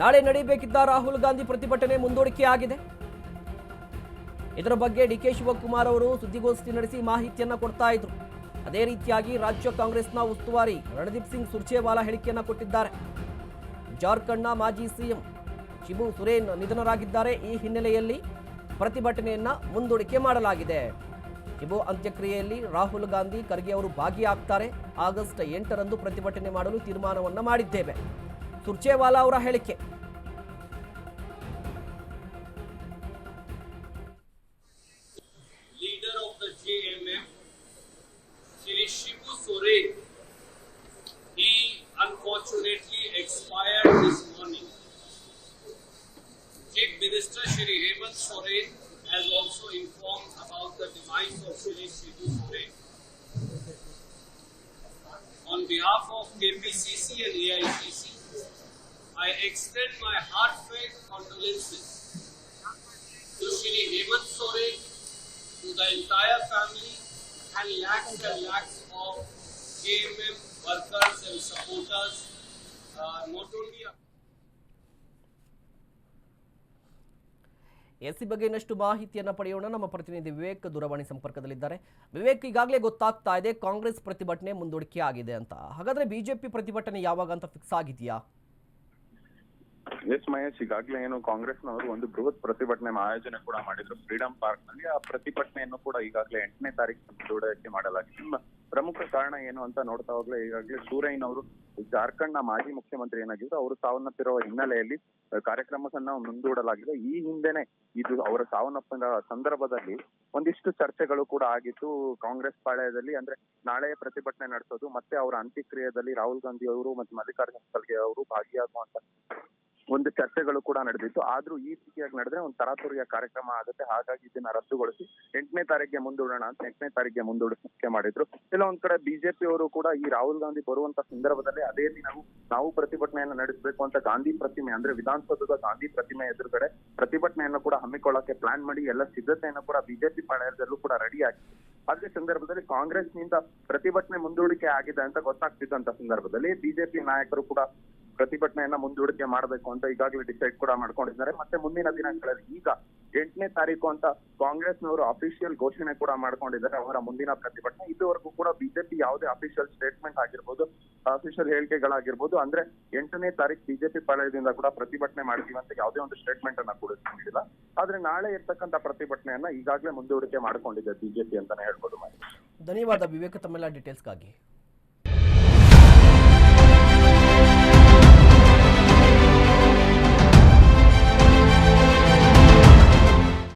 ನಾಳೆ ನಡೆಯಬೇಕಿದ್ದ ರಾಹುಲ್ ಗಾಂಧಿ ಪ್ರತಿಭಟನೆ ಮುಂದೂಡಿಕೆ ಆಗಿದೆ. ಇದರ ಬಗ್ಗೆ ಡಿ ಕೆ ಶಿವಕುಮಾರ್ ಅವರು ಸುದ್ದಿಗೋಷ್ಠಿ ನಡೆಸಿ ಮಾಹಿತಿಯನ್ನ ಕೊಡ್ತಾ ಇದ್ರು. ಅದೇ ರೀತಿಯಾಗಿ ರಾಜ್ಯ ಕಾಂಗ್ರೆಸ್ನ ಉಸ್ತುವಾರಿ ರಣದೀಪ್ ಸಿಂಗ್ ಸುರ್ಜೇವಾಲಾ ಹೇಳಿಕೆಯನ್ನ ಕೊಟ್ಟಿದ್ದಾರೆ. ಜಾರ್ಖಂಡ್ನ ಮಾಜಿ ಸಿಎಂ ಶಿಬು ಸುರೇನ್ ನಿಧನರಾಗಿದ್ದಾರೆ. ಈ ಹಿನ್ನೆಲೆಯಲ್ಲಿ ಪ್ರತಿಭಟನೆಯನ್ನ ಮುಂದೂಡಿಕೆ ಮಾಡಲಾಗಿದೆ. ಶಿಬು ಅಂತ್ಯಕ್ರಿಯೆಯಲ್ಲಿ ರಾಹುಲ್ ಗಾಂಧಿ ಖರ್ಗೆ ಅವರು ಭಾಗಿಯಾಗ್ತಾರೆ. ಆಗಸ್ಟ್ ಎಂಟರಂದು ಪ್ರತಿಭಟನೆ ಮಾಡಲು ತೀರ್ಮಾನವನ್ನು ಮಾಡಿದ್ದೇವೆ. ಸುರ್ಜೇವಾಲಾ ಅವರ ಹೇಳಿಕೆ leader of the JMM, Shri Shibu Soren, he unfortunately expired this morning. Chief Minister Shri Hemant Soren has also informed about the demise of Shri Shibu Soren. On behalf of KPCC and AICC, I extend my heartfelt condolences to Shri Hemant Sore, to the entire family and lakhs and lakhs of KMM workers and supporters, uh, not only SC ಬಗ್ಗೆ ಇನ್ನಷ್ಟು ಮಾಹಿತಿಯನ್ನು ಪಡೆಯೋಣ ನಮ್ಮ ಪ್ರತಿನಿಧಿ ವಿವೇಕ್ ದೂರವಾಣಿ ಸಂಪರ್ಕದಲ್ಲಿದ್ದಾರೆ ವಿವೇಕ್ ಈಗಾಗಲೇ ಗೊತ್ತಾಗ್ತಾ ಇದೆ ಕಾಂಗ್ರೆಸ್ ಪ್ರತಿಭಟನೆ ಮುಂದೂಡಿಕೆ ಆಗಿದೆ ಅಂತ ಹಾಗಾದರೆ ಬಿಜೆಪಿ ಪ್ರತಿಭಟನೆ ಯಾವಾಗ ಅಂತ ಫಿಕ್ಸ್ ಆಗಿದೆಯಾ ಎಸ್ ಮಹೇಶ್ ಈಗಾಗಲೇ ಏನು ಕಾಂಗ್ರೆಸ್ನವರು ಒಂದು ಬೃಹತ್ ಪ್ರತಿಭಟನೆ ಆಯೋಜನೆ ಕೂಡ ಮಾಡಿದ್ರು. ಫ್ರೀಡಂ ಪಾರ್ಕ್ನಲ್ಲಿ ಆ ಪ್ರತಿಭಟನೆಯನ್ನು ಕೂಡ ಈಗಾಗಲೇ ಎಂಟನೇ ತಾರೀಕು ಮುಂದೂಡಿಕೆ ಮಾಡಲಾಗಿದೆ. ಪ್ರಮುಖ ಕಾರಣ ಏನು ಅಂತ ನೋಡ್ತಾ ಹೋಗ್ಲೇ ಈಗಾಗಲೇ ಸೂರಯ್ಯನ್ ಅವರು ಜಾರ್ಖಂಡ್ನ ಮಾಜಿ ಮುಖ್ಯಮಂತ್ರಿ ಏನಾಗಿದ್ರು, ಅವರು ಸಾವನ್ನಪ್ಪಿರುವ ಹಿನ್ನೆಲೆಯಲ್ಲಿ ಕಾರ್ಯಕ್ರಮವನ್ನ ಮುಂದೂಡಲಾಗಿದೆ. ಈ ಹಿಂದೆನೆ ಇದು ಅವರ ಸಾವನ್ನಪ್ಪಿನ ಸಂದರ್ಭದಲ್ಲಿ ಒಂದಿಷ್ಟು ಚರ್ಚೆಗಳು ಕೂಡ ಆಗಿತ್ತು ಕಾಂಗ್ರೆಸ್ ಪಾಳ್ಯದಲ್ಲಿ ಅಂದ್ರೆ ನಾಳೆ ಪ್ರತಿಭಟನೆ ನಡೆಸೋದು, ಮತ್ತೆ ಅವರ ಅಂತ್ಯಕ್ರಿಯೆಯಲ್ಲಿ ರಾಹುಲ್ ಗಾಂಧಿ ಅವರು ಮತ್ತೆ ಮಲ್ಲಿಕಾರ್ಜುನ ಖರ್ಗೆ ಅವರು ಭಾಗಿಯಾಗುವಂತ ಒಂದು ಚರ್ಚೆಗಳು ಕೂಡ ನಡೆದಿತ್ತು. ಆದ್ರೂ ಈ ರೀತಿಯಾಗಿ ನಡೆದ್ರೆ ಒಂದು ತರಾತುರಿಯ ಕಾರ್ಯಕ್ರಮ ಆಗುತ್ತೆ. ಹಾಗಾಗಿ ಇದನ್ನ ರದ್ದುಗೊಳಿಸಿ ಎಂಟನೇ ತಾರೀಕಿಗೆ ಮುಂದೂಡೋಣ ಅಂತ ಎಂಟನೇ ತಾರೀಕಿಗೆ ಮುಂದೂಡಿಕೆ ಮಾಡಿದ್ರು. ಇಲ್ಲ, ಒಂದ್ ಕಡೆ ಬಿಜೆಪಿ ಅವರು ಕೂಡ ಈ ರಾಹುಲ್ ಗಾಂಧಿ ಬರುವಂತ ಸಂದರ್ಭದಲ್ಲಿ ಅದೇ ನಾವು ನಾವು ಪ್ರತಿಭಟನೆಯನ್ನು ನಡೆಸಬೇಕು ಅಂತ ಗಾಂಧಿ ಪ್ರತಿಮೆ ಅಂದ್ರೆ ವಿಧಾನಸೌಧದ ಗಾಂಧಿ ಪ್ರತಿಮೆ ಎದುರುಗಡೆ ಪ್ರತಿಭಟನೆಯನ್ನು ಕೂಡ ಹಮ್ಮಿಕೊಳ್ಳಕ್ಕೆ ಪ್ಲಾನ್ ಮಾಡಿ ಎಲ್ಲ ಸಿದ್ಧತೆಯನ್ನು ಕೂಡ ಬಿಜೆಪಿ ಪಡೆಯದಲ್ಲೂ ಕೂಡ ರೆಡಿ ಆಗಿದೆ ಅದೇ ಸಂದರ್ಭದಲ್ಲಿ ಕಾಂಗ್ರೆಸ್ನಿಂದ ಪ್ರತಿಭಟನೆ ಮುಂದೂಡಿಕೆ ಆಗಿದೆ ಅಂತ ಗೊತ್ತಾಗ್ತಿದ್ದಂತ ಸಂದರ್ಭದಲ್ಲಿ ಬಿಜೆಪಿ ನಾಯಕರು ಕೂಡ ಪ್ರತಿಭಟನೆಯನ್ನ ಮುಂದೂಡಿಕೆ ಮಾಡಬೇಕು ಅಂತ ಈಗಾಗಲೇ ಡಿಸೈಡ್ ಕೂಡ ಮಾಡ್ಕೊಂಡಿದ್ದಾರೆ. ಮತ್ತೆ ಮುಂದಿನ ದಿನಗಳಲ್ಲಿ ಈಗ ಎಂಟನೇ ತಾರೀಕು ಅಂತ ಕಾಂಗ್ರೆಸ್ನವರು ಅಫಿಷಿಯಲ್ ಘೋಷಣೆ ಕೂಡ ಮಾಡ್ಕೊಂಡಿದ್ದಾರೆ ಅವರ ಮುಂದಿನ ಪ್ರತಿಭಟನೆ. ಇದುವರೆಗೂ ಕೂಡ ಬಿಜೆಪಿ ಯಾವುದೇ ಅಫಿಷಿಯಲ್ ಸ್ಟೇಟ್ಮೆಂಟ್ ಆಗಿರ್ಬೋದು ಅಫಿಷಿಯಲ್ ಹೇಳಿಕೆಗಳಾಗಿರ್ಬೋದು, ಅಂದ್ರೆ ಎಂಟನೇ ತಾರೀಕು ಬಿಜೆಪಿ ಪಾಳ್ಯದಿಂದ ಕೂಡ ಪ್ರತಿಭಟನೆ ಮಾಡ್ತೀವಿ ಅಂತ ಯಾವುದೇ ಒಂದು ಸ್ಟೇಟ್ಮೆಂಟ್ ಅನ್ನ ಕೂಡ ಆದ್ರೆ ನಾಳೆ ಇರ್ತಕ್ಕಂಥ ಪ್ರತಿಭಟನೆಯನ್ನ ಈಗಾಗಲೇ ಮುಂದೂಡಿಕೆ ಮಾಡ್ಕೊಂಡಿದೆ ಬಿಜೆಪಿ ಅಂತಾನೆ ಹೇಳ್ಬೋದು ಧನ್ಯವಾದ. ವಿವೇಕ ತಮ್ಮೆಲ್ಲ ಡೀಟೇಲ್ಸ್ಗಾಗಿ